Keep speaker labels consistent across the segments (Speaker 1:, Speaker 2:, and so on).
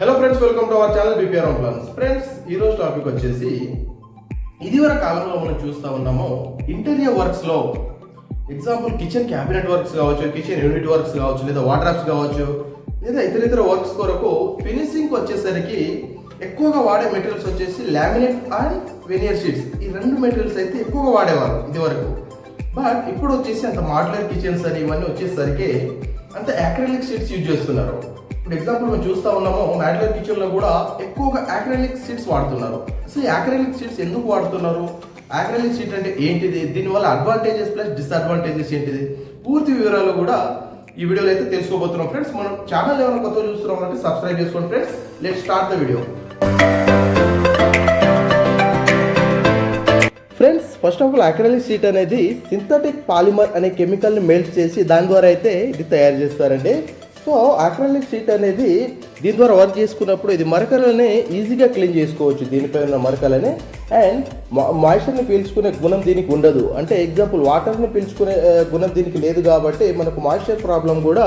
Speaker 1: Hello friends welcome to our channel BPR plans friends ఈరోజు topic వచ్చేసి ఇదివరకు కాలంలో మనం చూస్తూ ఉన్నాము ఇంటీరియర్ వర్క్స్లో ఎగ్జాంపుల్ కిచెన్ క్యాబినెట్ వర్క్స్ కావచ్చు కిచెన్ యూనిట్ వర్క్స్ కావచ్చు లేదా వాటర్ కావచ్చు లేదా ఇతర ఇతర వర్క్స్ కొరకు ఫినిషింగ్ వచ్చేసరికి ఎక్కువగా వాడే మెటీరియల్స్ వచ్చేసి లామినేట్ అండ్ వెనియర్ షీట్స్ ఈ రెండు మెటీరియల్స్ అయితే ఎక్కువగా వాడేవారు ఇదివరకు. బట్ ఇప్పుడు వచ్చేసి అంత మాడ్యులర్ కిచెన్స్ అని ఇవన్నీ వచ్చేసరికి అంత యాక్రిలిక్ షీట్స్ యూజ్ చేస్తున్నారు. ఇప్పుడు ఎగ్జాంపుల్ మనం చూస్తూ ఉన్నాము మాడ్యులర్ కిచెన్లో కూడా ఎక్కువగా యాక్రెలిక్ సీట్స్ వాడుతున్నారు. అసలు యాక్రెలిక్ సీట్స్ ఎందుకు వాడుతున్నారు? యాక్రెలిక్ సీట్ అంటే ఏంటిది? దీనివల్ల అడ్వాంటేజెస్ ప్లస్ డిసడ్వాంటేజెస్ ఏంటిది? పూర్తి వివరాలు కూడా ఈ వీడియోలో అయితే తెలుసుకోబోతున్నాం ఫ్రెండ్స్ మనం ఛానల్ ఏమైనా కొత్త చూస్తున్నాం అంటే సబ్స్క్రైబ్ చేసుకోండి friends let start the video friends first of all acrylic sheet అనేది సింథటిక్ పాలిమర్ అనే కెమికల్ని మెల్ట్ చేసి దాని ద్వారా అయితే ఇది తయారు చేస్తారండి. సో ఆక్రాలిక్ షీట్ అనేది దీని ద్వారా వర్క్ చేసుకున్నప్పుడు ఇది మరకలని ఈజీగా క్లీన్ చేసుకోవచ్చు. దీనిపై ఉన్న మరకలని. అండ్ మాయిశ్చర్ని పీల్చుకునే గుణం దీనికి ఉండదు. అంటే ఎగ్జాంపుల్ వాటర్ని పీల్చుకునే గుణం దీనికి లేదు కాబట్టి మనకు మాయిశ్చర్ ప్రాబ్లం కూడా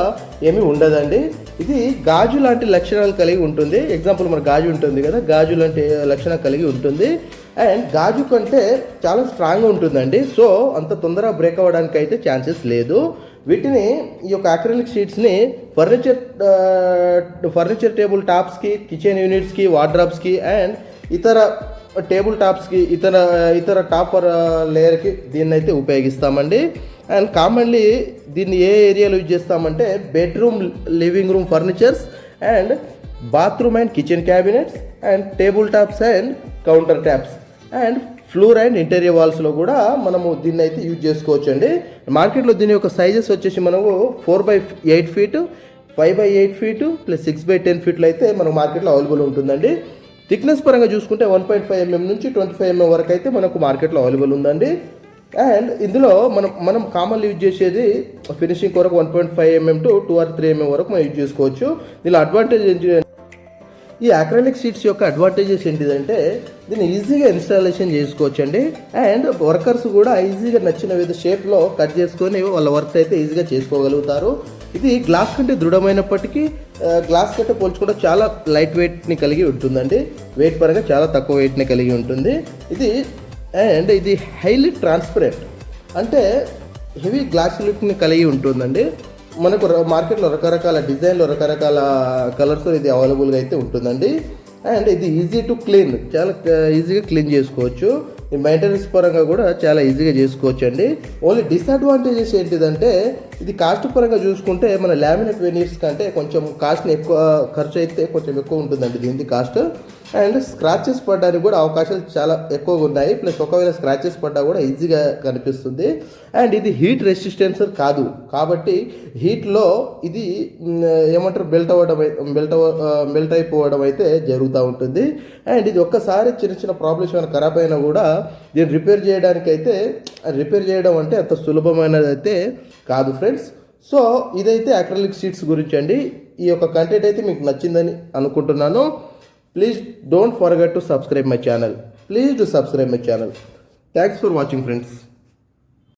Speaker 1: ఏమీ ఉండదండి. ఇది గాజు లాంటి లక్షణాలు కలిగి ఉంటుంది. ఎగ్జాంపుల్ మన గాజు ఉంటుంది కదా. గాజు లాంటి లక్షణం కలిగి ఉంటుంది. అండ్ గాజు కంటే చాలా స్ట్రాంగ్గా ఉంటుందండి. సో అంత తొందరగా బ్రేక్ అవ్వడానికి అయితే ఛాన్సెస్ లేదు. వీటిని ఈ యొక్క అక్రిలిక్ షీట్స్ని ఫర్నిచర్ ఫర్నిచర్ టేబుల్ టాప్స్కి కిచెన్ యూనిట్స్కి వార్డ్రాప్స్కి అండ్ ఇతర టేబుల్ టాప్స్కి ఇతర ఇతర టాపర్ లేయర్కి దీన్ని అయితే ఉపయోగిస్తామండి. అండ్ కామన్లీ దీన్ని ఏ ఏరియాలో యూజ్ చేస్తామంటే bedroom living room furnitures and bathroom and kitchen cabinets and table tops and counter tops. And floor and interior వాల్స్లో కూడా మనము దీన్ని అయితే యూజ్ చేసుకోవచ్చు అండి మార్కెట్లో దీని యొక్క సైజెస్ వచ్చేసి మనము four by eight feet five by eight feet plus six by ten ఫీట్లు అయితే మనకు మార్కెట్లో అవైలబుల్ ఉంటుందండి. థిక్నెస్ పరంగా చూసుకుంటే వన్ పాయింట్ ఫైవ్ ఎంఎం నుంచి ట్వంటీ ఫైవ్ ఎంఎం వరకు అయితే మనకు మార్కెట్లో అవైలబుల్ ఉందండి. అండ్ ఇందులో మనం మనం కామన్లీ యూజ్ చేసేది ఫినిషింగ్ కొరకు one point five mm to two or three mm వరకు మనం యూజ్ చేసుకోవచ్చు. దీనిలో అడ్వాంటేజ్ ఏంటి ఈ అక్రాలిక్ షీట్స్ యొక్క అడ్వాంటేజెస్ ఏంటిదంటే దీన్ని ఈజీగా ఇన్స్టాలేషన్ చేసుకోవచ్చు అండి అండ్ వర్కర్స్ కూడా ఈజీగా నచ్చిన విధ షేప్లో కట్ చేసుకొని వాళ్ళ వర్క్ అయితే ఈజీగా చేసుకోగలుగుతారు. ఇది గ్లాస్ కంటే దృఢమైనప్పటికీ గ్లాస్ కంటే పోల్చుకుంటే చాలా లైట్ వెయిట్ని కలిగి ఉంటుందండి. వెయిట్ పరంగా చాలా తక్కువ వెయిట్ని కలిగి ఉంటుంది. ఇది అండ్ ఇది హైలీ ట్రాన్స్పరెంట్ అంటే హెవీ గ్లాస్ లుక్ని కలిగి ఉంటుందండి. మనకు ర- మార్కెట్లో రకరకాల డిజైన్లు రకరకాల కలర్స్ ఇది అవైలబుల్గా అయితే ఉంటుందండి. అండ్ ఇది ఈజీ టు క్లీన్ చాలా ఈజీగా క్లీన్ చేసుకోవచ్చు. ఈ మెయింటెనెన్స్ పరంగా కూడా చాలా ఈజీగా చేసుకోవచ్చు అండి ఓన్లీ డిసడ్వాంటేజెస్ ఏంటిదంటే ఇది కాస్ట్ పరంగా చూసుకుంటే మన లామినేట్ వెనీర్స్ కంటే కొంచెం కాస్ట్ని ఎక్కువ ఖర్చు అయితే కొంచెం ఎక్కువ ఉంటుందండి దీనికి కాస్ట్. అండ్ స్క్రాచెస్ పడడానికి కూడా అవకాశాలు చాలా ఎక్కువగా ఉన్నాయి. ప్లస్ ఒకవేళ స్క్రాచెస్ పడ్డా కూడా ఈజీగా కనిపిస్తుంది. అండ్ ఇది హీట్ రెసిస్టెన్సర్ కాదు. కాబట్టి హీట్లో ఇది ఏమంటారు బెల్ట్ అవ్వడం బెల్ట్ మెల్ట్ అయిపోవడం అయితే జరుగుతూ ఉంటుంది. అండ్ ఇది ఒక్కసారి చిన్న చిన్న ప్రాబ్లమ్స్ ఏమైనా ఖరాబ్ అయినా కూడా దీన్ని రిపేర్ చేయడానికి అయితే రిపేర్ చేయడం అంటే అంత సులభమైనది అయితే కాదు ఫ్రెండ్స్ ఫ్రెండ్స్ సో ఇదైతే అక్రలిక్ షీట్స్ గురించి అండి ఈ యొక్క కంటెంట్ అయితే మీకు నచ్చిందని అనుకుంటున్నాను. Please don't forget to subscribe my channel please to subscribe my channel thanks for watching friends